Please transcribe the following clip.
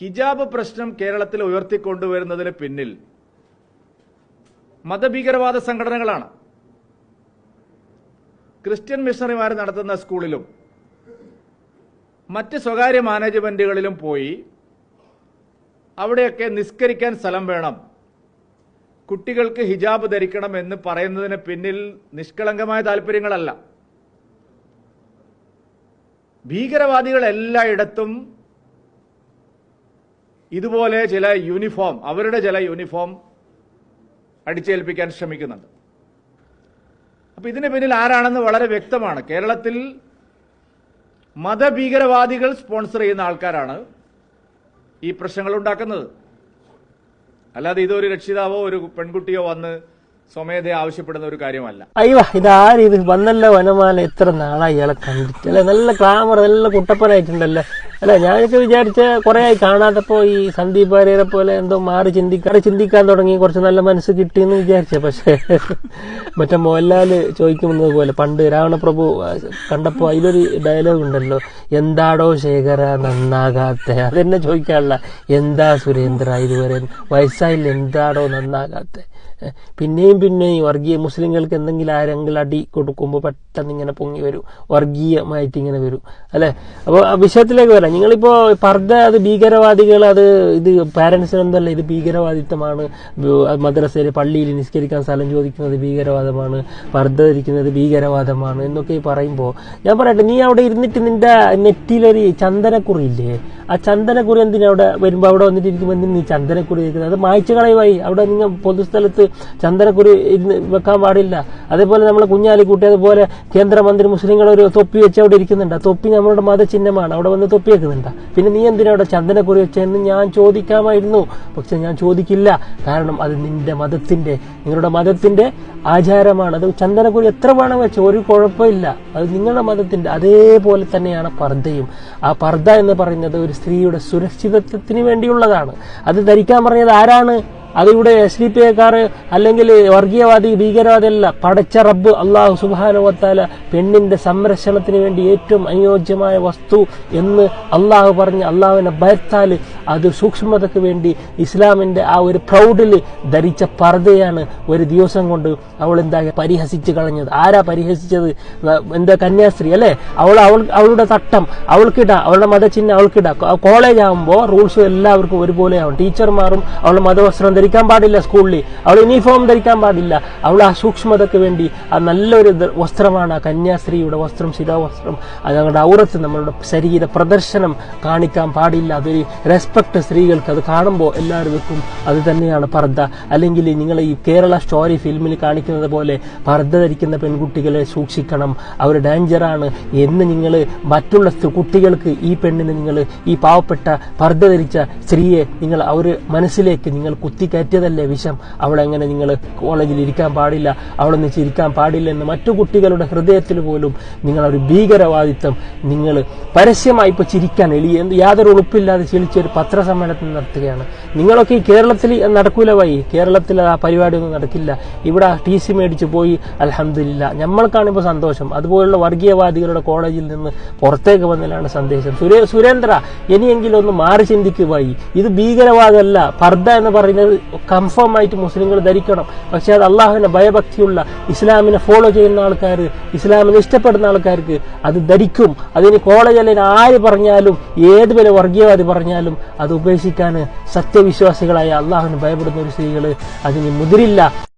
ഹിജാബ് പ്രശ്നം കേരളത്തിൽ ഉയർത്തിക്കൊണ്ടുവരുന്നതിന് പിന്നിൽ മതഭീകരവാദ സംഘടനകളാണ്. ക്രിസ്ത്യൻ മിഷണറിമാർ നടത്തുന്ന സ്കൂളിലും മറ്റ് സ്വകാര്യ മാനേജ്മെന്റുകളിലും പോയി അവിടെയൊക്കെ നിസ്കരിക്കാൻ സ്ഥലം വേണം. കുട്ടികൾക്ക് ഹിജാബ് ധരിക്കണം എന്ന് പറയുന്നതിന് പിന്നിൽ നിഷ്കളങ്കമായ താല്പര്യങ്ങളല്ല ഭീകരവാദികൾ എല്ലായിടത്തും ഇതുപോലെ ചില യൂണിഫോം അവരുടെ ചില യൂണിഫോം അടിച്ചേൽപ്പിക്കാൻ ശ്രമിക്കുന്നുണ്ട്. അപ്പൊ ഇതിന് പിന്നിൽ ആരാണെന്ന് വളരെ വ്യക്തമാണ്. കേരളത്തിൽ മതഭീകരവാദികൾ സ്പോൺസർ ചെയ്യുന്ന ആൾക്കാരാണ് ഈ പ്രശ്നങ്ങൾ ഉണ്ടാക്കുന്നത്. അല്ലാതെ ഇതൊരു രക്ഷിതാവോ ഒരു പെൺകുട്ടിയോ വന്ന് സ്വമേധയെ ആവശ്യപ്പെടുന്ന ഒരു കാര്യമല്ല. അയ്യോ ഇതാരും ഇത് വന്നല്ല വനമാല. എത്ര നാളായി ഇയാളെ കണ്ടിട്ടല്ലേ നല്ല ക്ലാമർ നല്ല കുട്ടപ്പനായിട്ടുണ്ടല്ലോ. അല്ല ഞാനൊക്കെ വിചാരിച്ച കുറെ ആയി കാണാത്തപ്പോ ഈ സന്ദീപ് വാര്യരെ പോലെ എന്തോ മാറി ചിന്തിക്കാറ് ചിന്തിക്കാൻ തുടങ്ങി കുറച്ച് നല്ല മനസ്സ് കിട്ടിയെന്ന് വിചാരിച്ച പക്ഷേ മറ്റേ മോഹൻലാൽ ചോദിക്കുന്നത് പോലെ പണ്ട് രാവണപ്രഭു കണ്ടപ്പോ അതിലൊരു ഡയലോഗ് ഉണ്ടല്ലോ എന്താടോ ശേഖര നന്നാകാത്ത? അതെന്നെ ചോദിക്കാനുള്ള എന്താ സുരേന്ദ്ര ഇതുവരെ വയസ്സായില്ല എന്താടോ നന്നാകാത്ത? പിന്നെയും പിന്നെയും വർഗീയ മുസ്ലിങ്ങൾക്ക് എന്തെങ്കിലും ആരെങ്കിലും അടി കൊടുക്കുമ്പോൾ പെട്ടെന്ന് ഇങ്ങനെ പൊങ്ങി വരും വർഗീയമായിട്ട് ഇങ്ങനെ വരും അല്ലെ? അപ്പോൾ വിഷയത്തിലേക്ക് വരാം. നിങ്ങളിപ്പോ പർദ്ദ അത് ഭീകരവാദികൾ അത് ഇത് പാരൻസിനൊന്നല്ല ഇത് ഭീകരവാദിത്വമാണ്. മദ്രസയിൽ പള്ളിയിൽ നിസ്കരിക്കാൻ സ്ഥലം ചോദിക്കുന്നത് ഭീകരവാദമാണ്. പർദ്ദ ധരിക്കുന്നത് ഭീകരവാദമാണ് എന്നൊക്കെ പറയുമ്പോൾ ഞാൻ പറയട്ടെ നീ അവിടെ ഇരുന്നിട്ട് നിന്റെ നെറ്റിലൊരു ചന്ദനക്കുറി ഇല്ലേ? ആ ചന്ദനക്കുറി എന്തിനാ അവിടെ വരുമ്പോൾ അവിടെ വന്നിട്ട് ഇരിക്കുമ്പോൾ എന്തിനാ നീ ചന്ദനക്കുറി ഇരിക്കുന്നത് അത് മായ്ച്ചു കളയുമായി അവിടെ നിങ്ങൾ പൊതുസ്ഥലത്ത് ചന്ദനക്കുറി വെക്കാൻ പാടില്ല. അതേപോലെ നമ്മളെ കുഞ്ഞാലിക്കുട്ടി അതുപോലെ കേന്ദ്രമന്ത്രി മുസ്ലിങ്ങൾ ഒരു തൊപ്പി വെച്ച് അവിടെ ഇരിക്കുന്നുണ്ട്. ആ തൊപ്പി നമ്മളുടെ മതചിഹ്നമാണ്. അവിടെ വന്ന് തൊപ്പി വെക്കുന്നുണ്ട് പിന്നെ നീ എന്തിനാ അവിടെ ചന്ദനക്കുറി വെച്ചതെന്ന് ഞാൻ ചോദിക്കാമായിരുന്നു. പക്ഷെ ഞാൻ ചോദിക്കില്ല. കാരണം അത് നിന്റെ മതത്തിന്റെ നിങ്ങളുടെ മതത്തിന്റെ ആചാരമാണ്. അത് ചന്ദനക്കുറി എത്ര വേണം വെച്ച? ഒരു കുഴപ്പമില്ല. അത് നിങ്ങളുടെ മതത്തിന്റെ അതേപോലെ തന്നെയാണ് പർദ്ദയും. ആ പർദ്ദ എന്ന് പറയുന്നത് ഒരു സ്ത്രീയുടെ സുരക്ഷിതത്വത്തിന് വേണ്ടിയുള്ളതാണ്. അത് ധരിക്കാൻ പറഞ്ഞത് ആരാണ്? അതിവിടെ എസ് ഡി പി എക്കാർ അല്ലെങ്കിൽ വർഗീയവാദി ഭീകരവാദി അല്ല. പടച്ച റബ്ബ് അള്ളാഹു സുബാനുവത്താല പെണ്ണിന്റെ സംരക്ഷണത്തിന് വേണ്ടി ഏറ്റവും അനുയോജ്യമായ വസ്തു എന്ന് അള്ളാഹു പറഞ്ഞ് അള്ളാഹുവിനെ ഭയത്താൽ അത് സൂക്ഷ്മതയ്ക്ക് വേണ്ടി ഇസ്ലാമിന്റെ ആ ഒരു പ്രൗഡിൽ ധരിച്ച പർദ്ദയാണ് ഒരു ദിവസം കൊണ്ട് അവൾ എന്താ പരിഹസിച്ച് കളഞ്ഞത്. ആരാ പരിഹസിച്ചത്? എന്താ കന്യാസ്ത്രീ അല്ലേ? അവൾ അവൾ അവളുടെ തട്ടം അവൾക്കിടാം അവളുടെ മതചിഹ്നം അവൾക്കിടാം. കോളേജ് ആകുമ്പോൾ റൂൾസ് എല്ലാവർക്കും ഒരുപോലെയാവും ടീച്ചർമാരും അവളുടെ മതവസ്ത്രം ധരിക്കാൻ പാടില്ല സ്കൂളിൽ അവൾ യൂണിഫോം ധരിക്കാൻ പാടില്ല. അവൾ ആ സൂക്ഷ്മതയ്ക്ക് വേണ്ടി ആ നല്ലൊരു വസ്ത്രമാണ് ആ കന്യാസ്ത്രീയുടെ വസ്ത്രം ശിലാവസ്ത്രം. അത് ഞങ്ങളുടെ ഔറത്ത് നമ്മളുടെ ശരീര പ്രദർശനം കാണിക്കാൻ പാടില്ല. അതൊരു റെസ്പെക്ട് സ്ത്രീകൾക്ക് അത് കാണുമ്പോൾ എല്ലാവർക്കും അത് തന്നെയാണ് പർദ്ദ. അല്ലെങ്കിൽ നിങ്ങൾ ഈ കേരള സ്റ്റോറി ഫിലിമിൽ കാണിക്കുന്നത് പോലെ പർദ്ദ ധരിക്കുന്ന പെൺകുട്ടികളെ സൂക്ഷിക്കണം. അവർ ഡേഞ്ചറാണ് എന്ന് നിങ്ങൾ മറ്റുള്ള കുട്ടികൾക്ക് ഈ പെണ്ണിന് നിങ്ങൾ ഈ പാവപ്പെട്ട പർദ്ദ ധരിച്ച സ്ത്രീയെ നിങ്ങൾ അവർ മനസ്സിലേക്ക് നിങ്ങൾ കുത്തിക്കയറ്റിയതല്ലേ വിഷം? അവളെങ്ങനെ നിങ്ങൾ കോളേജിൽ ഇരിക്കാൻ പാടില്ല? അവളൊന്ന് ഇരിക്കാൻ പാടില്ല എന്ന് മറ്റു കുട്ടികളുടെ ഹൃദയത്തിൽ പോലും നിങ്ങൾ ഒരു ഭീകരവാദിത്വം നിങ്ങൾ പരസ്യമായി ഇപ്പോൾ ചിരിക്കാൻ എളിയ യാതൊരു ഉളുപ്പില്ലാതെ ചിരിച്ച ഒരു പത്രസമ്മേളനം നടത്തുകയാണ്. നിങ്ങളൊക്കെ ഈ കേരളത്തിൽ നടക്കൂല വൈ. കേരളത്തിൽ ആ പരിപാടിയൊന്നും നടക്കില്ല. ഇവിടെ ടി സി മേടിച്ച് പോയി അലഹമില്ല നമ്മൾക്കാണിപ്പോൾ സന്തോഷം. അതുപോലുള്ള വർഗീയവാദികളുടെ കോളേജിൽ നിന്ന് പുറത്തേക്ക് വന്നതിലാണ് സന്ദേശം. സുരേ സുരേന്ദ്ര ഇനിയെങ്കിലും ഒന്ന് മാറി ചിന്തിക്കുവായി ഇത് ഭീകരവാദമല്ല. പർദ്ദ എന്ന് പറയുന്നത് കൺഫേം ആയിട്ട് മുസ്ലിങ്ങൾ ധരിക്കണം. പക്ഷേ അത് അള്ളാഹുവിനെ ഭയഭക്തിയുള്ള ഇസ്ലാമിനെ ഫോളോ ചെയ്യുന്ന ആൾക്കാർ ഇസ്ലാമിനെ ഇഷ്ടപ്പെടുന്ന ആൾക്കാർക്ക് അത് ധരിക്കും. അതിന് കോളേജ് അല്ലെങ്കിൽ ആര് പറഞ്ഞാലും ഏത് വില വർഗീയവാദി പറഞ്ഞാലും അത് ഉപേക്ഷിക്കാൻ സത്യവിശ്വാസികളായ അള്ളാഹുവിന് ഭയപ്പെടുന്ന ഒരു സ്ത്രീകൾ അതിന് മുതിരില്ല.